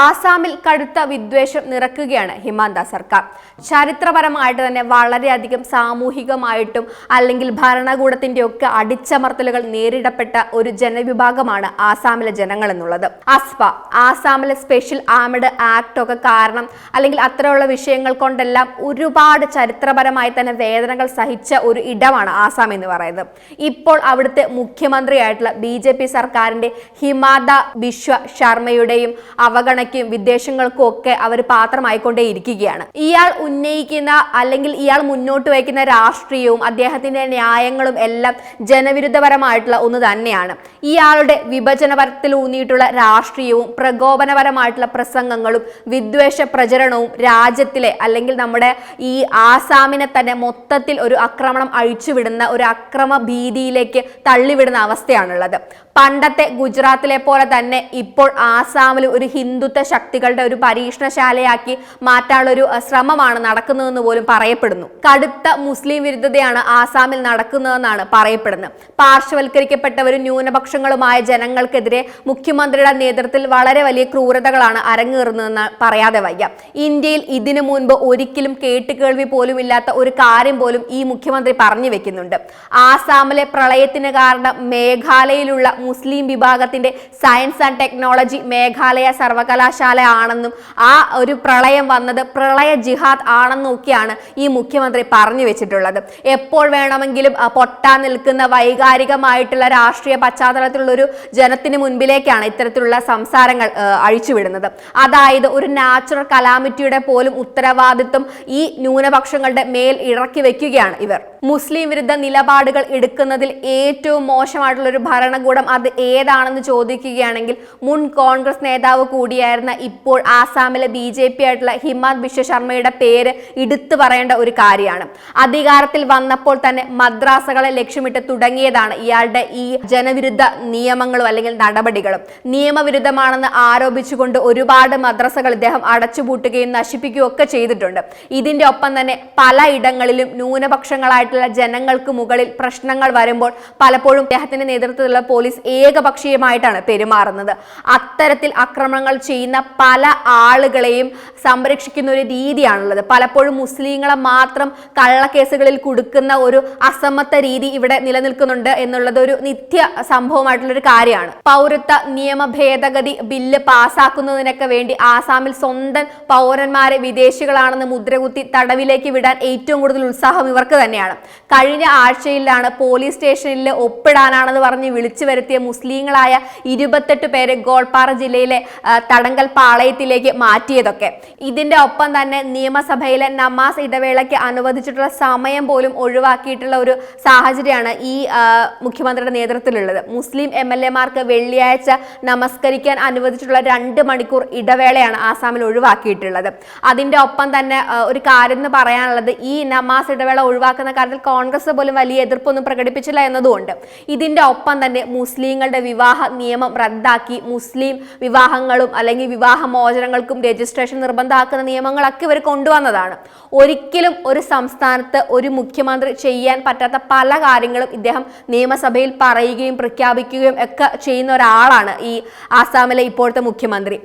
ആസാമിൽ കടുത്ത വിദ്വേഷം നിറക്കുകയാണ് ഹിമാന്ത സർക്കാർ. ചരിത്രപരമായിട്ട് തന്നെ വളരെയധികം സാമൂഹികമായിട്ടും അല്ലെങ്കിൽ ഭരണകൂടത്തിന്റെ ഒക്കെ അടിച്ചമർത്തലുകൾ നേരിടപ്പെട്ട ഒരു ജനവിഭാഗമാണ് ആസാമിലെ ജനങ്ങൾ എന്നുള്ളത്. അസ്പ ആസാമിലെ സ്പെഷ്യൽ ആമഡ് ആക്ട് ഒക്കെ കാരണം അല്ലെങ്കിൽ അത്രയുള്ള വിഷയങ്ങൾ കൊണ്ടെല്ലാം ഒരുപാട് ചരിത്രപരമായി തന്നെ വേദനകൾ സഹിച്ച ഒരു ഇടമാണ് ആസാം എന്ന് പറയുന്നത്. ഇപ്പോൾ അവിടുത്തെ മുഖ്യമന്ത്രിയായിട്ടുള്ള ബി ജെ പി സർക്കാരിന്റെ ഹിമാദ ബിശ്വ ശർമ്മയുടെയും അവഗണയ്ക്കും വിദ്വേഷങ്ങൾക്കും ഒക്കെ അവർ പാത്രമായിക്കൊണ്ടേ ഇരിക്കുകയാണ് ഇയാൾ ഉന്നയിക്കുന്ന അല്ലെങ്കിൽ ഇയാൾ മുന്നോട്ട് വയ്ക്കുന്ന രാഷ്ട്രീയവും അദ്ദേഹത്തിന്റെ ന്യായങ്ങളും എല്ലാം ജനവിരുദ്ധപരമായിട്ടുള്ള ഒന്ന് തന്നെയാണ്. ഇയാളുടെ വിഭജനപരത്തിൽ ഊന്നിയിട്ടുള്ള രാഷ്ട്രീയവും പ്രകോപനപരമായിട്ടുള്ള പ്രസംഗങ്ങളും വിദ്വേഷ പ്രചരണവും രാജ്യത്തിലെ അല്ലെങ്കിൽ നമ്മുടെ ഈ ആസാമിനെ തന്നെ മൊത്തത്തിൽ ഒരു ആക്രമണം അഴിച്ചുവിടുന്ന ഒരു അക്രമ ഭീതിയിലേക്ക് തള്ളിവിടുന്ന അവസ്ഥയാണുള്ളത്. പണ്ടത്തെ ഗുജറാത്തിലെ പോലെ തന്നെ ഇപ്പോൾ ആസാമിൽ ഒരു ഹിന്ദുത്വ ശക്തികളുടെ ഒരു പരീക്ഷണശാലയാക്കി മാറ്റാനുള്ള ഒരു ശ്രമമാണ് നടക്കുന്നതെന്ന് പോലും പറയപ്പെടുന്നു. കടുത്ത മുസ്ലിം വിരുദ്ധതയാണ് ആസാമിൽ നടക്കുന്നതെന്നാണ് പറയപ്പെടുന്നത്. പാർശ്വവൽക്കരിക്കപ്പെട്ടവരും ന്യൂനപക്ഷങ്ങളുമായ ജനങ്ങൾക്കെതിരെ മുഖ്യമന്ത്രിയുടെ നേതൃത്വത്തിൽ വളരെ വലിയ ക്രൂരതകളാണ് അരങ്ങേറുന്നതെന്ന് പറയാതെ വയ്യ. ഇന്ത്യയിൽ ഇതിനു മുൻപ് ഒരിക്കലും കേട്ടുകേൾവി പോലും ഇല്ലാത്ത ഒരു കാര്യം പോലും ഈ മുഖ്യമന്ത്രി പറഞ്ഞു വെക്കുന്നുണ്ട്. ആസാമിലെ പ്രളയത്തിന് കാരണം മേഘാലയയിലുള്ള മുസ്ലിം വിഭാഗത്തിന്റെ സയൻസ് ആൻഡ് ടെക്നോളജി മേഘാലയ സർവകലാശാല ആണെന്നും ആ ഒരു പ്രളയം വന്നത് പ്രളയ ജിഹാദ് ആണെന്നൊക്കെയാണ് ഈ മുഖ്യമന്ത്രി പറഞ്ഞു വെച്ചിട്ടുള്ളത്. എപ്പോൾ വേണമെങ്കിലും പൊട്ടാൻ നിൽക്കുന്ന വൈകാരികമായിട്ടുള്ള രാഷ്ട്രീയ പശ്ചാത്തലത്തിലുള്ള ഒരു ജനത്തിന് മുൻപിലേക്കാണ് ഇത്തരത്തിലുള്ള സംസാരങ്ങൾ അഴിച്ചുവിടുന്നത്. അതായത് ഒരു നാച്ചുറൽ കലാമിറ്റിയുടെ പോലും ഉത്തരവാദിത്വം ഈ ന്യൂനപക്ഷങ്ങളുടെ മേൽ ഇറക്കി വെക്കുകയാണ് ഇവർ. മുസ്ലിം വിരുദ്ധ നിലപാടുകൾ എടുക്കുന്നതിൽ ഏറ്റവും മോശമായിട്ടുള്ള ഒരു ഭരണകൂടം അത് ഏതാണെന്ന് ചോദിക്കുകയാണെങ്കിൽ മുൻ കോൺഗ്രസ് നേതാവ് കൂടിയായിരുന്ന ഇപ്പോൾ ആസാമിലെ ബി ജെ പി ആയിട്ടുള്ള ഹിമാന്ത് ബിശ്വ ശർമ്മയുടെ പേര് എടുത്തു പറയേണ്ട ഒരു കാര്യമാണ്. അധികാരത്തിൽ വന്നപ്പോൾ തന്നെ മദ്രാസകളെ ലക്ഷ്യമിട്ട് തുടങ്ങിയതാണ് ഇയാളുടെ ഈ ജനവിരുദ്ധ നിയമങ്ങളും അല്ലെങ്കിൽ നടപടികളും. നിയമവിരുദ്ധമാണെന്ന് ആരോപിച്ചുകൊണ്ട് ഒരുപാട് മദ്രസകൾ ഇദ്ദേഹം അടച്ചുപൂട്ടുകയും നശിപ്പിക്കുകയും ഒക്കെ ചെയ്തിട്ടുണ്ട്. ഇതിന്റെ ഒപ്പം തന്നെ പലയിടങ്ങളിലും ന്യൂനപക്ഷങ്ങളായിട്ടുള്ള ജനങ്ങൾക്ക് മുകളിൽ പ്രശ്നങ്ങൾ വരുമ്പോൾ പലപ്പോഴും അദ്ദേഹത്തിന്റെ നേതൃത്വത്തിലുള്ള പോലീസ് ഏകപക്ഷീയമായിട്ടാണ് പെരുമാറുന്നത്. അത്തരത്തിൽ ആക്രമണങ്ങൾ ചെയ്യുന്ന പല ആളുകളെയും സംരക്ഷിക്കുന്ന ഒരു രീതിയാണുള്ളത്. പലപ്പോഴും മുസ്ലിങ്ങളെ മാത്രം കള്ളക്കേസുകളിൽ കൊടുക്കുന്ന ഒരു അസമത്വ രീതി ഇവിടെ നിലനിൽക്കുന്നുണ്ട് എന്നുള്ളത് ഒരു നിത്യ സംഭവമായിട്ടുള്ളൊരു കാര്യമാണ്. പൗരത്വ നിയമ ഭേദഗതി ബില്ല് പാസ്സാക്കുന്നതിനൊക്കെ വേണ്ടി ആസാമിൽ സ്വന്തം പൗരന്മാരെ വിദേശികളാണെന്ന് മുദ്രകുത്തി തടവിലേക്ക് വിടാൻ ഏറ്റവും കൂടുതൽ ഉത്സാഹം ഇവർക്ക് തന്നെയാണ്. കഴിഞ്ഞ ആഴ്ചയിലാണ് പോലീസ് സ്റ്റേഷനിൽ ഒപ്പിടാനാണെന്ന് പറഞ്ഞ് വിളിച്ചു വരുത്തിയ മുസ്ലിങ്ങളായ ഇരുപത്തെട്ട് പേരെ ഗോൾപാറ ജില്ലയിലെ തടങ്കൽ പാളയത്തിലേക്ക് മാറ്റിയതൊക്കെ. ഇതിന്റെ ഒപ്പം തന്നെ നിയമസഭയിലെ നമാസ് ഇടവേളയ്ക്ക് അനുവദിച്ചിട്ടുള്ള സമയം പോലും ഒഴിവാക്കിയിട്ടുള്ള ഒരു സാഹചര്യമാണ് ഈ മുഖ്യമന്ത്രിയുടെ നേതൃത്വത്തിലുള്ളത്. മുസ്ലിം എം എൽ എമാർക്ക് വെള്ളിയാഴ്ച നമസ്കരിക്കാൻ അനുവദിച്ചിട്ടുള്ള രണ്ട് മണിക്കൂർ ഇടവേളയാണ് ആസാമിൽ ഒഴിവാക്കിയിട്ടുള്ളത്. അതിന്റെ ഒപ്പം തന്നെ ഒരു കാര്യം എന്ന് പറയാനുള്ളത് ഈ നമാസ് ഇടവേള ഒഴിവാക്കുന്ന കാര്യത്തിൽ കോൺഗ്രസ് പോലും വലിയ എതിർപ്പൊന്നും പ്രകടിപ്പിച്ചില്ല എന്നതുകൊണ്ട് ഇതിന്റെ ഒപ്പം തന്നെ മുസ്ലിങ്ങളുടെ വിവാഹ നിയമം റദ്ദാക്കി മുസ്ലിം വിവാഹങ്ങളും അല്ലെങ്കിൽ വിവാഹമോചനങ്ങൾക്കും രജിസ്ട്രേഷൻ നിർബന്ധമാക്കുന്ന നിയമങ്ങളൊക്കെ ഇവർ കൊണ്ടുവന്നതാണ്. ഒരിക്കലും ഒരു സംസ്ഥാനത്ത് ഒരു മുഖ്യമന്ത്രി ചെയ്യാൻ പറ്റാത്ത പല കാര്യങ്ങളും ഇദ്ദേഹം നിയമസഭയിൽ പറയുകയും പ്രഖ്യാപിക്കുകയും ഒക്കെ ചെയ്യുന്ന ഒരാളാണ് ഈ ആസാമിലെ ഇപ്പോഴത്തെ മുഖ്യമന്ത്രി.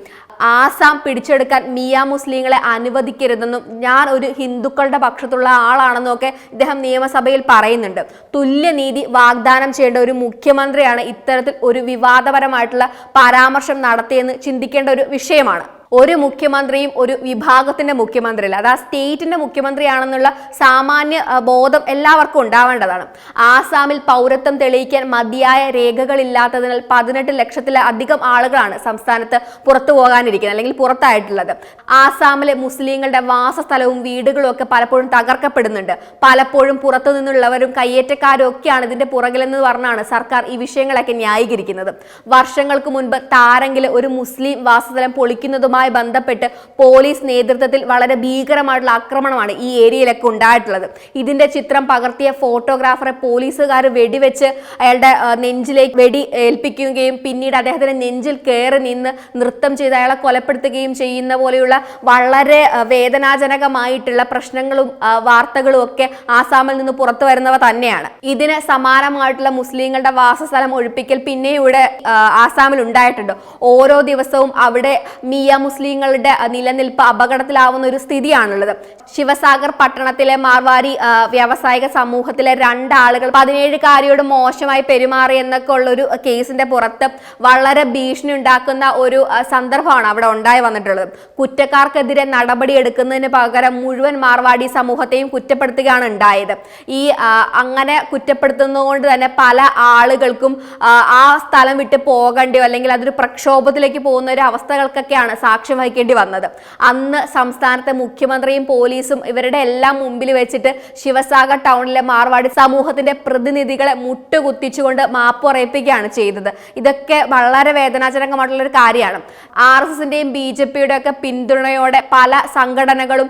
ആസാം പിടിച്ചെടുക്കാൻ മിയ മുസ്ലിങ്ങളെ അനുവദിക്കരുതെന്നും ഞാൻ ഒരു ഹിന്ദുക്കളുടെ പക്ഷത്തുള്ള ആളാണെന്നും ഒക്കെ ഇദ്ദേഹം നിയമസഭയിൽ പറയുന്നുണ്ട്. തുല്യനീതി വാഗ്ദാനം ചെയ്യേണ്ട ഒരു മുഖ്യമന്ത്രിയാണ് ഇത്തരത്തിൽ ഒരു വിവാദപരമായിട്ടുള്ള പരാമർശം നടത്തിയെന്ന് ചിന്തിക്കേണ്ട ഒരു വിഷയമാണ്. ഒരു മുഖ്യമന്ത്രിയും ഒരു വിഭാഗത്തിന്റെ മുഖ്യമന്ത്രിയല്ല. അത് ആ സ്റ്റേറ്റിന്റെ മുഖ്യമന്ത്രിയാണെന്നുള്ള സാമാന്യ ബോധം എല്ലാവർക്കും ഉണ്ടാവേണ്ടതാണ്. ആസാമിൽ പൗരത്വം തെളിയിക്കാൻ മതിയായ രേഖകളില്ലാത്തതിനാൽ പതിനെട്ട് ലക്ഷത്തിലധികം ആളുകളാണ് സംസ്ഥാനത്ത് പുറത്തു പോകാനിരിക്കുന്നത് അല്ലെങ്കിൽ പുറത്തായിട്ടുള്ളത്. ആസാമിലെ മുസ്ലിങ്ങളുടെ വാസസ്ഥലവും വീടുകളും ഒക്കെ പലപ്പോഴും തകർക്കപ്പെടുന്നുണ്ട്. പലപ്പോഴും പുറത്തു നിന്നുള്ളവരും കയ്യേറ്റക്കാരും ഒക്കെയാണ് ഇതിന്റെ പുറകിലെന്ന് പറഞ്ഞാണ് സർക്കാർ ഈ വിഷയങ്ങളൊക്കെ ന്യായീകരിക്കുന്നത്. വർഷങ്ങൾക്ക് മുൻപ് താരെങ്കിലും ഒരു മുസ്ലിം വാസസ്ഥലം പൊളിക്കുന്നതുമായി ബന്ധപ്പെട്ട് പോലീസ് നേതൃത്വത്തിൽ വളരെ ഭീകരമായിട്ടുള്ള ആക്രമണമാണ് ഈ ഏരിയയിലൊക്കെ ഉണ്ടായിട്ടുള്ളത്. ഇതിന്റെ ചിത്രം പകർത്തിയ ഫോട്ടോഗ്രാഫറെ പോലീസുകാർ വെടിവെച്ച് അയാളുടെ നെഞ്ചിലേക്ക് വെടി ഏൽപ്പിക്കുകയും പിന്നീട് അദ്ദേഹത്തിന്റെ നെഞ്ചിൽ കയറി നിന്ന് നൃത്തം ചെയ്ത് അയാളെ കൊലപ്പെടുത്തുകയും ചെയ്യുന്ന പോലെയുള്ള വളരെ വേദനാജനകമായിട്ടുള്ള പ്രശ്നങ്ങളും വാർത്തകളും ഒക്കെ ആസാമിൽ നിന്ന് പുറത്തു വരുന്നവ തന്നെയാണ്. ഇതിന് സമാനമായിട്ടുള്ള മുസ്ലിങ്ങളുടെ വാസസ്ഥലം ഒഴിപ്പിക്കൽ പിന്നെ ഇവിടെ ആസാമിൽ ഉണ്ടായിട്ടുണ്ട്. ഓരോ ദിവസവും അവിടെ മിയ മുസ്ലിങ്ങളുടെ നിലനിൽപ്പ് അപകടത്തിലാവുന്ന ഒരു സ്ഥിതിയാണുള്ളത്. ശിവസാഗർ പട്ടണത്തിലെ മാർവാരി വ്യാവസായിക സമൂഹത്തിലെ രണ്ടാളുകൾ പതിനേഴുകാരിയോട് മോശമായി പെരുമാറി എന്നൊക്കെ ഉള്ള ഒരു കേസിന്റെ പുറത്ത് വളരെ ഭീഷണി ഉണ്ടാക്കുന്ന ഒരു സന്ദർഭമാണ് അവിടെ ഉണ്ടായി വന്നിട്ടുള്ളത്. കുറ്റക്കാർക്കെതിരെ നടപടി എടുക്കുന്നതിന് പകരം മുഴുവൻ മാർവാടി സമൂഹത്തെയും കുറ്റപ്പെടുത്തുകയാണ് ഉണ്ടായത്. ഈ അങ്ങനെ കുറ്റപ്പെടുത്തുന്നതുകൊണ്ട് തന്നെ പല ആളുകൾക്കും ആ, ആ സ്ഥലം വിട്ട് പോകേണ്ടിയോ അല്ലെങ്കിൽ അതൊരു പ്രക്ഷോഭത്തിലേക്ക് പോകുന്ന ഒരു അവസ്ഥകൾക്കൊക്കെയാണ് സാക്ഷ്യം വഹിക്കേണ്ടി വന്നത്. അന്ന് സംസ്ഥാനത്തെ മുഖ്യമന്ത്രിയും പോലീസും ഇവരുടെ എല്ലാം മുമ്പിൽ വെച്ചിട്ട് ശിവസാഗർ ടൗണിലെ മാർവാടി സമൂഹത്തിന്റെ പ്രതിനിധികളെ മുട്ടുകുത്തിച്ചുകൊണ്ട് മാപ്പ് ഉറയിപ്പിക്കുകയാണ് ചെയ്തത്. ഇതൊക്കെ വളരെ വേദനാജനകമായിട്ടുള്ള ഒരു കാര്യമാണ്. ആർ എസ് എസിന്റെയും ബി ജെ പിയുടെ ഒക്കെ പിന്തുണയോടെ പല സംഘടനകളും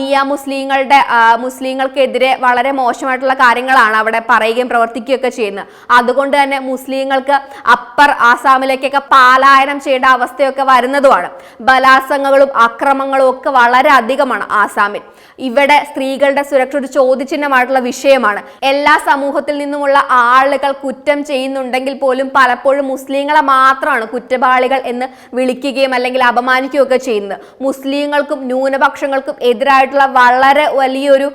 നിയ മുസ്ലിങ്ങളുടെ മുസ്ലിങ്ങൾക്കെതിരെ വളരെ മോശമായിട്ടുള്ള കാര്യങ്ങളാണ് അവിടെ പറയുകയും പ്രവർത്തിക്കുകയൊക്കെ ചെയ്യുന്നത്. അതുകൊണ്ട് തന്നെ മുസ്ലിങ്ങൾക്ക് അപ്പർ ആസാമിലേക്കൊക്കെ പാലായനം ചെയ്യേണ്ട അവസ്ഥയൊക്കെ വരുന്നതുമാണ്. ബലാത്സംഗങ്ങളും അക്രമങ്ങളും ഒക്കെ വളരെ അധികമാണ് ആസാമിൽ. ഇവിടെ സ്ത്രീകളുടെ സുരക്ഷ ഒരു ചോദ്യചിഹ്നമായിട്ടുള്ള വിഷയമാണ്. എല്ലാ സമൂഹത്തിൽ നിന്നുമുള്ള ആളുകൾ കുറ്റം ചെയ്യുന്നുണ്ടെങ്കിൽ പോലും പലപ്പോഴും മുസ്ലിങ്ങളെ മാത്രമാണ് കുറ്റവാളികൾ എന്ന് വിളിക്കുകയും അല്ലെങ്കിൽ അപമാനിക്കുകയും ഒക്കെ ചെയ്യുന്നത്. മുസ്ലിങ്ങൾക്കും ന്യൂനപക്ഷങ്ങൾക്കും എതിരായിട്ടുള്ള വളരെ വലിയൊരു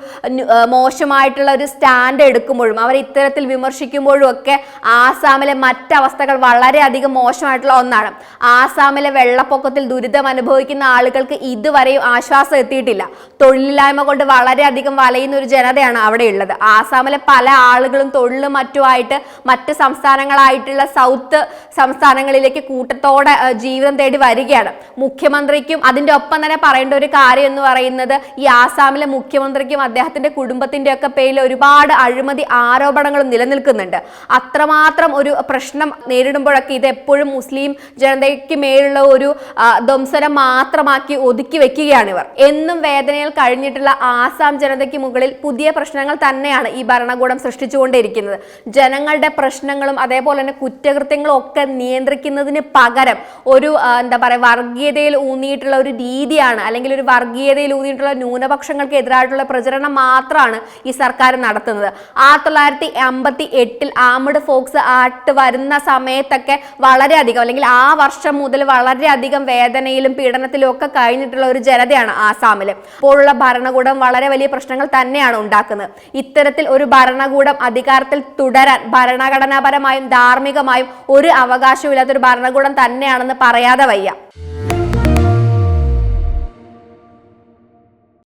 മോശമായിട്ടുള്ള ഒരു സ്റ്റാൻഡ് എടുക്കുമ്പോഴും അവർ ഇത്തരത്തിൽ വിമർശിക്കുമ്പോഴും ഒക്കെ ആസാമിലെ മറ്റവസ്ഥകൾ വളരെയധികം മോശമായിട്ടുള്ള ഒന്നാണ്. ആസാമിലെ വെള്ളപ്പൊക്കത്തിൽ ദുരിതം അനുഭവിക്കുന്ന ആളുകൾക്ക് ഇതുവരെയും ആശ്വാസം എത്തിയിട്ടില്ല. തൊഴിലില്ലായ്മ കൊണ്ട് വളരെയധികം വലയുന്ന ഒരു ജനതയാണ് അവിടെ ഉള്ളത് ആസാമിലെ പല ആളുകളും തൊഴിലും മറ്റുമായിട്ട് മറ്റ് സംസ്ഥാനങ്ങളായിട്ടുള്ള സൗത്ത് സംസ്ഥാനങ്ങളിലേക്ക് കൂട്ടത്തോടെ ജീവിതം തേടി വരികയാണ്. മുഖ്യമന്ത്രിക്കും അതിന്റെ ഒപ്പം തന്നെ പറയേണ്ട ഒരു കാര്യം എന്ന് പറയുന്നത് ഈ ആസാമിലെ മുഖ്യമന്ത്രിക്കും അദ്ദേഹത്തിന്റെ കുടുംബത്തിന്റെ ഒക്കെ പേരിൽ ഒരുപാട് അഴിമതി ആരോപണങ്ങളും നിലനിൽക്കുന്നുണ്ട്. അത്രമാത്രം ഒരു പ്രശ്നം നേരിടുമ്പോഴൊക്കെ ഇത് എപ്പോഴും മുസ്ലിം ജനതയ്ക്ക് മേലുള്ള ഒരു ആ, മാത്രമാക്കി ഒതുക്കി വെക്കുകയാണ് ഇവർ എന്നും വേദനയിൽ കഴിഞ്ഞിട്ടുള്ള ആസാം ജനതയ്ക്ക് മുകളിൽ പുതിയ പ്രശ്നങ്ങൾ തന്നെയാണ് ഈ ഭരണകൂടം സൃഷ്ടിച്ചുകൊണ്ടിരിക്കുന്നത്. ജനങ്ങളുടെ പ്രശ്നങ്ങളും അതേപോലെ തന്നെ കുറ്റകൃത്യങ്ങളും ഒക്കെ നിയന്ത്രിക്കുന്നതിന് പകരം ഒരു എന്താ പറയുക വർഗീയതയിൽ ഊന്നിയിട്ടുള്ള ഒരു രീതിയാണ് അല്ലെങ്കിൽ ഒരു വർഗീയതയിൽ ഊന്നിയിട്ടുള്ള ന്യൂനപക്ഷങ്ങൾക്ക് എതിരായിട്ടുള്ള പ്രചരണം മാത്രമാണ് ഈ സർക്കാർ നടത്തുന്നത്. ആയിരത്തി തൊള്ളായിരത്തി അമ്പത്തി എട്ടിൽ ആമഡ് ഫോക്സ് ആട്ട് വരുന്ന സമയത്തൊക്കെ വളരെയധികം അല്ലെങ്കിൽ ആ വർഷം മുതൽ വളരെയധികം വേദനയിലും പീഡനത്തിലും ഒക്കെ കഴിഞ്ഞിട്ടുള്ള ഒരു ജനതയാണ് ആസാമിൽ ഇപ്പോഴുള്ള ഭരണകൂടം വളരെ വലിയ പ്രശ്നങ്ങൾ തന്നെയാണ് ഉണ്ടാക്കുന്നത്. ഇത്തരത്തിൽ ഒരു ഭരണകൂടം അധികാരത്തിൽ തുടരാൻ ഭരണഘടനാപരമായും ധാർമ്മികമായും ഒരു അവകാശവും ഇല്ലാത്തൊരു ഭരണകൂടം തന്നെയാണെന്ന് പറയാതെ വയ്യ.